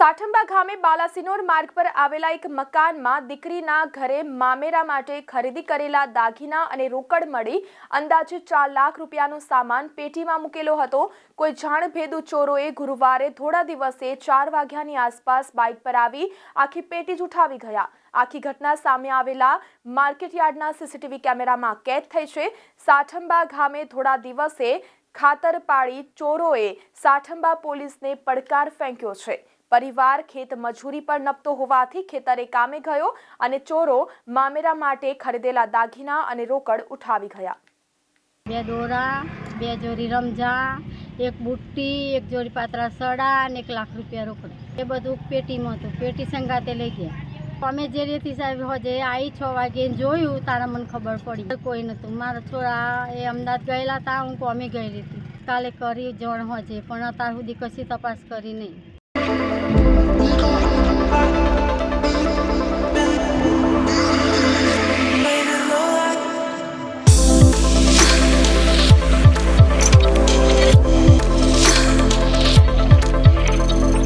સાઠંબા ગામે બાલાસિનોર માર્ગ પર આવેલા એક મકાનમાં દીકરીના ઘરે મામેરા માટે ખરીદી કરેલા દાગીના અને રોકડ મળી અંદાજે ચાર લાખ રૂપિયાનો સામાન પેટીમાં મૂકેલો હતો. કોઈ જાણભેદુ ચોરોએ ગુરુવારે થોડા દિવસે ચાર વાગ્યાની આસપાસ બાઇક પર આવી આખી પેટી જ ઉઠાવી ગયા. આખી ઘટના સામે આવેલા માર્કેટયાર્ડના સીસીટીવી કેમેરામાં કેદ થઈ છે. સાઠંબા ગામે થોડા દિવસે ખાતર પાડી ચોરોએ સાઠંબા પોલીસને પડકાર ફેંક્યો છે. પરિવાર ખેત મજૂરી પર નપતો હોવાથી ખેતરે કામે ગયો અને ચોરો મામેરા માટે ખરીદેલા દાગીના અને રોકડ ઉઠાવી ગયા. બે દોરા, બે જોડી રમઝા, એક બુટ્ટી, એક જોડી પાતળા સડા અને એક લાખ રૂપિયા રોકડ. એ બધું પેટીમાં હતું. પેટી સંગાતે લઈ ગયા. અમે જે રેતી સાહેબ હજે આવી છ વાગે જોયું, તારા મને ખબર પડી. કોઈ નહોતું મારા છોરા એ અમદાવાદ ગયેલા હતા, હું કોમે ગઈ હતી કાલે કરી જણ હોજે પણ અત્યાર સુધી કશી તપાસ કરી નહીં.